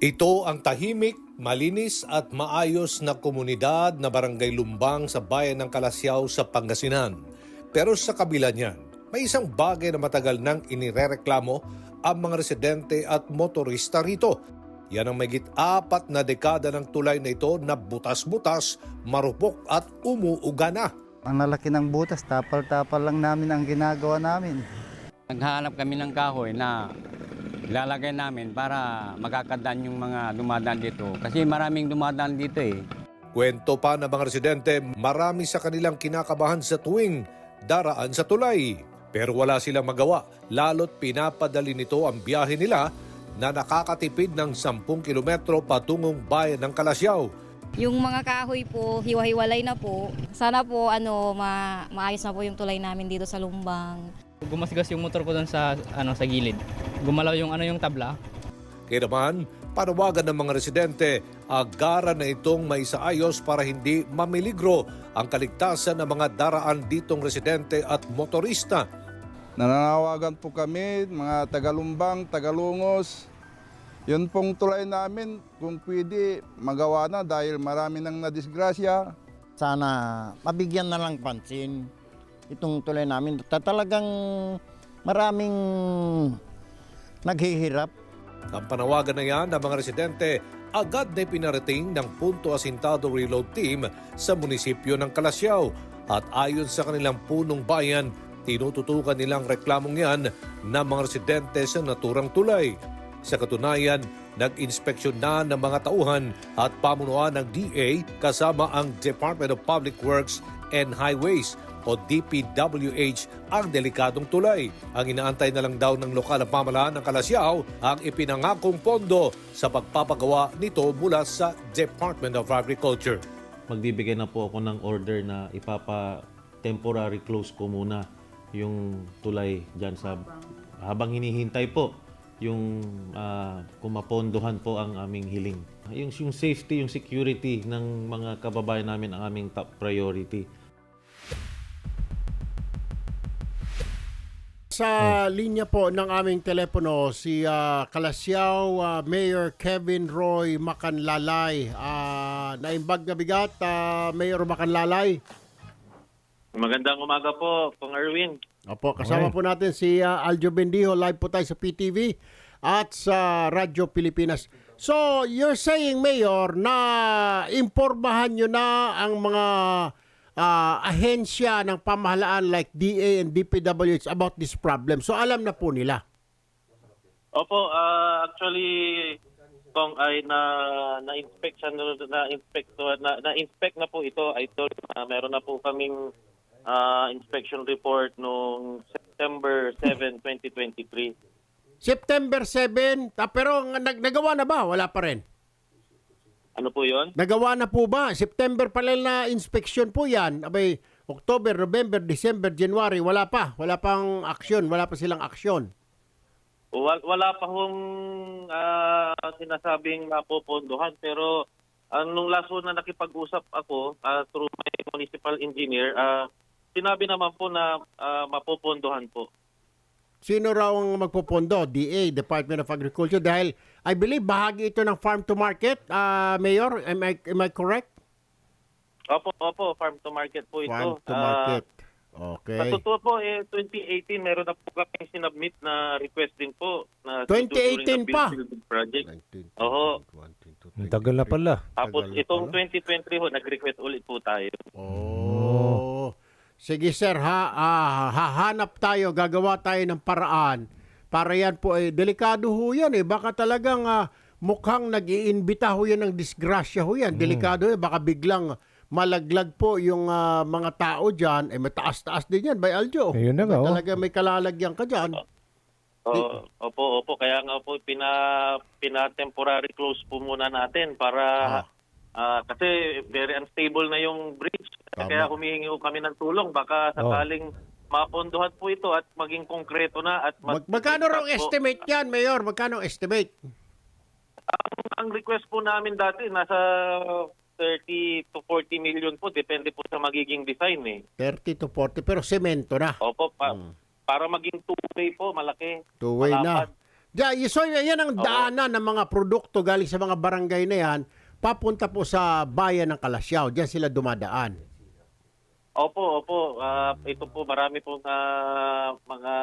Ito ang tahimik, malinis at maayos na komunidad na barangay Lumbang sa bayan ng Kalasyaw sa Pangasinan. Pero sa kabila niyan, may isang bagay na matagal nang inirereklamo ang mga residente at motorista rito. Yan ang mayigit apat na dekada ng tulay na ito na butas-butas, marupok at umuuga na. Ang lalaki ng butas, tapal-tapal lang namin ang ginagawa namin. Naghahanap kami ng kahoy na ilalagay namin para magkakadaan yung mga dumadaan dito. Kasi maraming dumadaan dito eh. Kwento pa ng mga residente, marami sa kanilang kinakabahan sa tuwing daraan sa tulay. Pero wala silang magawa, lalo't pinapadali nito ang biyahe nila na nakakatipid ng 10 kilometro patungong bayan ng Kalasyaw. Yung mga kahoy po, hiwa-hiwalay na po. Sana po ano, ma maayos na po yung tulay namin dito sa Lumbang. Gumasgas yung motor ko doon sa ano sa gilid. Gumalaw yung ano yung tabla. Kaya naman, panawagan ng mga residente, agaran na itong maisaayos para hindi mamiligro ang kaligtasan ng mga daraan ditong residente at motorista. Nananawagan po kami, mga Tagalumbang, Tagalungos. Yun pong tulay namin, kung pwede, magawa na dahil marami nang nadisgrasya. sana mabigyan na lang pansin itong tulay namin. Ta- Talagang maraming naghihirap. Ang panawagan na yan ng mga residente agad na pinarating ng Punto Asintado Reload Team sa munisipyo ng Kalasyaw at ayon sa kanilang punong bayan, tinututukan nilang reklamong yan ng mga residente sa naturang tulay. Sa katunayan, nag-inspeksyon na ng mga tauhan at pamunuan ng DA kasama ang Department of Public Works and Highways o DPWH ang delikadong tulay. Ang inaantay na lang daw ng lokal na pamalaan ng Kalasyaw ang ipinangakong pondo sa pagpapagawa nito mula sa Department of Agriculture. magbibigay na po ako ng order na ipapa temporary close ko muna yung tulay dyan sa habang hinihintay po yung uh, kumapondohan po ang aming hiling. Yung, yung safety, yung security ng mga kababayan namin ang aming top priority. Sa linya po ng aming telepono si ah, Kalasyaw ah, Mayor Kevin Roy Macanlalay. Ah, naimbag na bigat ah, Mayor Macanlalay. Magandang umaga po, Kong Erwin. Opo, kasama po natin si ah, Aljo Bendijo live po tayo sa PTV at sa Radyo Pilipinas. So, you're saying Mayor na impormahan nyo na ang mga ah, ahensya ng pamahalaan like DA and DPWH about this problem. So, alam na po nila. Opo, ah, actually kung ay na na inspect na na inspect na na inspect na po ito idol Ah, meron na po kaming ah, inspection report noong September 7, 2023. September 7, ta, pero nag, nagawa na ba? Wala pa rin. Ano po 'yon? Nagawa na po ba? September pa lang na inspection po yan. Abay, October, November, December, January, wala pa. Wala pang aksyon. Wala pa silang aksyon. Wala, wala pa hong ah, sinasabing mapopondohan pero anong last one na nakipag-usap ako ah, through my municipal engineer, ah, sinabi naman po na ah, mapopondohan po. Sino raw ang magpopondo? DA, Department of Agriculture. Dahil, I believe, bahagi ito ng farm to market, ah, Mayor. Am I, am I correct? Opo, opo, farm to market po ito. Farm to Ah, market. Sa Okay. totoo po, eh, 2018, meron na po kami sinubmit na request din po. Na 2018 during the pa? project. 19, Oo. 21, 22, Tagal na pala. Tapos Tagal na itong pala. 2023 ho, nag-request ulit po tayo. Oh. Sige sir, ha, ah, hahanap tayo, gagawa tayo ng paraan para yan po ay delikado ho yan eh. Baka talagang ah, mukhang nag-iimbita ho yan ng disgrasya ho yan. Delikado yan, baka biglang malaglag po yung ah, mga tao dyan. Eh mataas-taas din yan, by Aljo. Ayun na nga. Talaga may kalalagyan ka dyan. Oo, opo, opo. Kaya nga po, pina, pina-temporary close po muna natin para... Ah. ah, kasi very unstable na yung bridge. Tama. Kaya humihingi kami ng tulong. Baka sakaling mapondohan po ito at maging konkreto na at Mag- magkano raw po. estimate yan, Mayor? Magkano estimate? Ang, ang request po namin dati nasa 30 to 40 million po depende po sa magiging design eh. 30 to 40, pero semento na. Opo, pa, Hmm. para maging two-way po malaki. Two-way na. Malapad. Ja, y- so yan ang daanan ng mga produkto galing sa mga barangay na yan papunta po sa bayan ng Kalasyaw. Diyan sila dumadaan. Opo, opo. Ah, ito po, marami pong ah, mga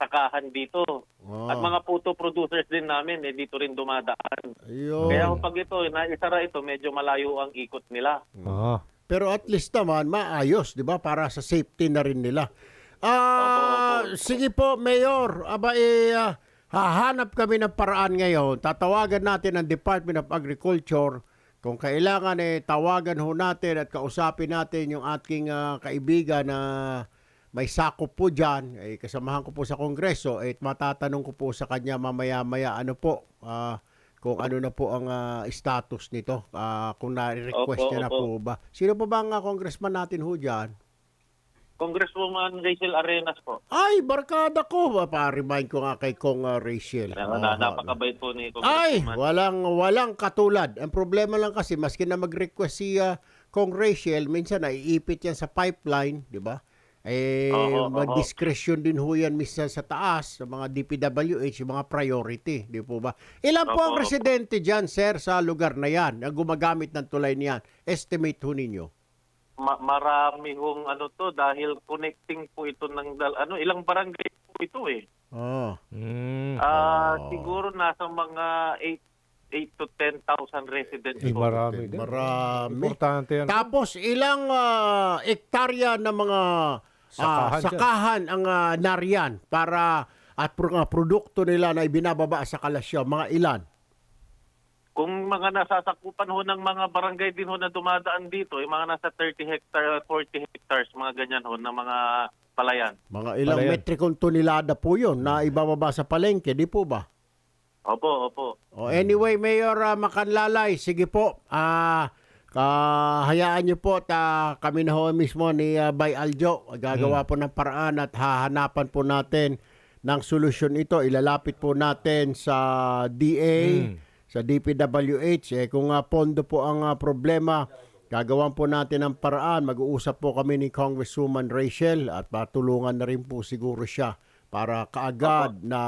sakahan dito. Oh. At mga photo producers din namin, eh, dito rin dumadaan. Ayun. Kaya kung pag ito, naisara ito, medyo malayo ang ikot nila. Ah. Pero at least naman, maayos, di ba? Para sa safety na rin nila. Ah, Opo, opo. sige po, Mayor. Aba, eh, ah, hahanap kami ng paraan ngayon. Tatawagan natin ang Department of Agriculture. Kung kailangan, eh, tawagan ho natin at kausapin natin yung ating ah, kaibigan na may sakop po dyan. Eh, kasamahan ko po sa Kongreso. Eh, matatanong ko po sa kanya mamaya-maya ano po. ah, kung ano na po ang ah, status nito. Ah, kung na-request niya na opo. po ba. Sino pa ba ang ah, congressman natin ho dyan? Congresswoman Rachel Arenas po. Ay, barkada ko. Pa-remind ko nga kay Kong ah, Rachel. Na, Ah, na, napakabait po ni Ay, walang walang katulad. Ang problema lang kasi maski na mag-request si ah, Kong Rachel, minsan naiipit yan sa pipeline, di ba? Eh, oo. mag-discretion din ho yan minsan sa taas, sa mga DPWH, yung mga priority, di po ba? Ilan po ang residente dyan, sir, sa lugar na yan, ang gumagamit ng tulay niyan? Estimate ho ninyo. Ma- marami hong ano to dahil connecting po ito ng dal- ano ilang barangay po ito eh. Oh. Ah, siguro nasa mga 8 8 to 10,000 residents po. Marami din. Marami. Importante yan. Tapos ilang ah, ektarya ng mga ah, Sakahan dyan. sakahan ang ah, nariyan para at pro- mga produkto nila na ibinababa sa kalasyaw, mga ilan? Kung mga nasasakupan ho ng mga barangay din ho na dumadaan dito, yung mga nasa 30 hectare, 40 hectares, mga ganyan ho na mga palayan. Mga ilang Palayan. metrikong tonelada po yun na ibababa sa palengke, di po ba? Opo, opo. O anyway, Mayor ah, Makanlalay, sige po. Ah, kahayaan niyo po ta kami na ho mismo ni ah, Bay Aljo. Gagawa po ng paraan at hahanapan po natin ng solusyon ito. Ilalapit po natin sa DA, sa DPWH. Eh, kung ah, pondo po ang ah, problema, gagawan po natin ng paraan. Mag-uusap po kami ni Congresswoman Rachel at patulungan na rin po siguro siya para kaagad na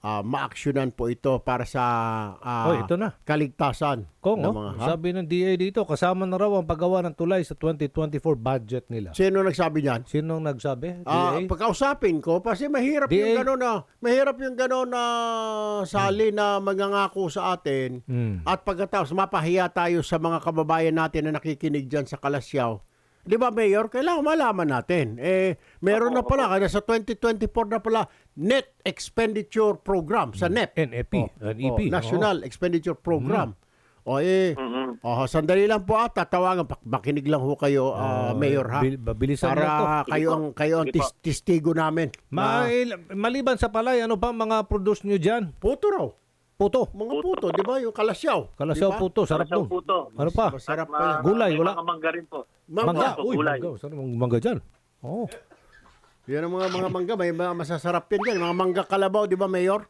ah, maaksyonan po ito para sa ah, Oh, ito na. kaligtasan Kung, ng oh, mga ha? sabi ng DA dito, kasama na raw ang paggawa ng tulay sa 2024 budget nila. Sino nagsabi niyan? Sinong nagsabi? DA? pagkausapin ko kasi mahirap DA? yung gano'n na mahirap yung gano'n na sali na magangako sa atin Hmm. at pagkatapos mapahiya tayo sa mga kababayan natin na nakikinig diyan sa Kalasyaw. 'Di ba Mayor? Kailangan malaman natin. Eh meron na pala kaya sa 2024 na pala Net Expenditure Program sa NEP. NEP, NEP, Oh, National Expenditure Program. O eh, Mhm. oh, sandali lang po at tatawagan. Pak- Makinig lang ho kayo, ah, Mayor ha. Bil- Para lang to. kayo ang kayo ang tis- testigo namin. Ma- na maliban sa palay, ano pa mga produce nyo dyan? puto raw. Puto. Mga puto, di ba? Yung kalasyaw. Kalasyaw di ba? puto, sarap Sarap nun. po to. Ano pa? Masarap pa yan. Gulay, may wala. Mga mangga rin po. Mangga. Mangga. po, Uy, gulay. mangga. Sarap ang mangga dyan. Oh. Yan ang mga mga mangga. May mga masasarap yan dyan. Mga mangga kalabaw, di ba, Mayor?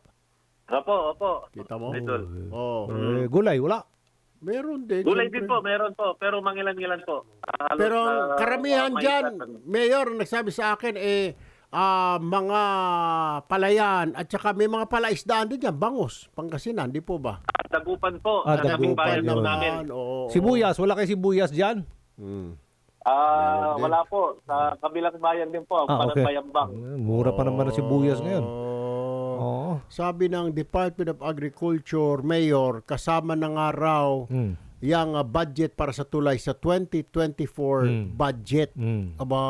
Opo, opo. Kita mo? Idol. Oh. Eh, gulay, wala. Meron din. Gulay din po, meron po. Pero mangilan-ngilan po. Ah, halos Pero karamihan mga dyan, maitat- Mayor, nagsabi sa akin, eh, ah, mga palayan at saka may mga palaisdaan din dyan, bangos, Pangasinan, di po ba? Dagupan po. Ah, sa Dagupan bayan yun. namin. oo. Sibuyas, wala kay sibuyas dyan? Hmm. Ah, wala po. Sa kabilang bayan din po. Ah, okay. Bayambang. Eh, Mura pa naman ang sibuyas ngayon. Oh. Oo. Sabi ng Department of Agriculture, Mayor, kasama na nga raw Hmm. yung ah, budget para sa tulay sa 2024 Hmm. budget. Hmm. Aba,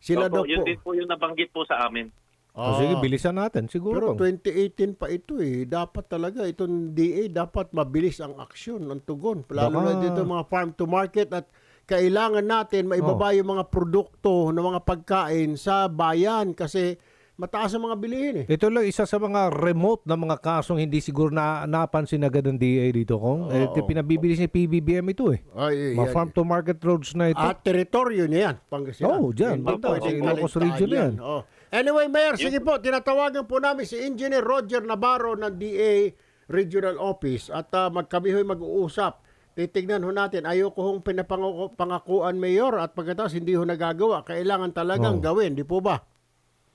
sila Opo, daw yun po. din po yung nabanggit po sa amin. O sige, Ah, bilisan natin. Siguro Pero pang. 2018 pa ito eh. Dapat talaga itong DA dapat mabilis ang aksyon, ang tugon. Lalo Baka- na dito mga farm to market at kailangan natin maibaba Oh. yung mga produkto ng mga pagkain sa bayan kasi mataas ang mga bilihin eh. Ito lang isa sa mga remote na mga kasong hindi siguro na napansin agad ng DA dito kung eh, Oo. pinabibilis ni PBBM ito eh. Ay, Mga farm to market roads na ito. At teritoryo niya yan, Pangasinan. Oo, dyan. Banda, sa Ilocos region yan. Oh. Anyway, Mayor, sige po, tinatawagan po namin si Engineer Roger Navarro ng DA Regional Office at uh, magkami ho'y mag-uusap. Titignan ho natin, ayoko hong pinapangakuan, Mayor, at pagkatapos hindi ho nagagawa. Kailangan talagang Oo. gawin, di po ba?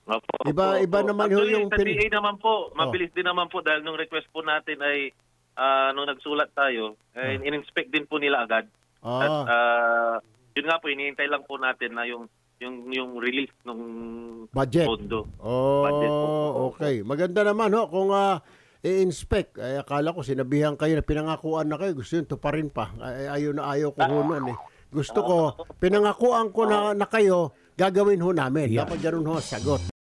Opo, Iba- opo, iba opo. naman ho Actually, yung sa pin- DA naman po, mabilis din naman po dahil nung request po natin ay ah, nung nagsulat tayo, eh, in-inspect din po nila agad. At Ah, ah, yun nga po, hinihintay lang po natin na yung yung yung release ng budget. pondo. Budget po. Oh, okay. Maganda naman ho kung ah, i-inspect. Ay, akala ko sinabihan kayo na pinangakuan na kayo. Gusto yun, tuparin pa. Ay, ayaw na ayaw ko ho nun eh. Gusto ko, pinangakuan ko na, na kayo, gagawin ho namin. Yeah. Dapat ganun ho, sagot.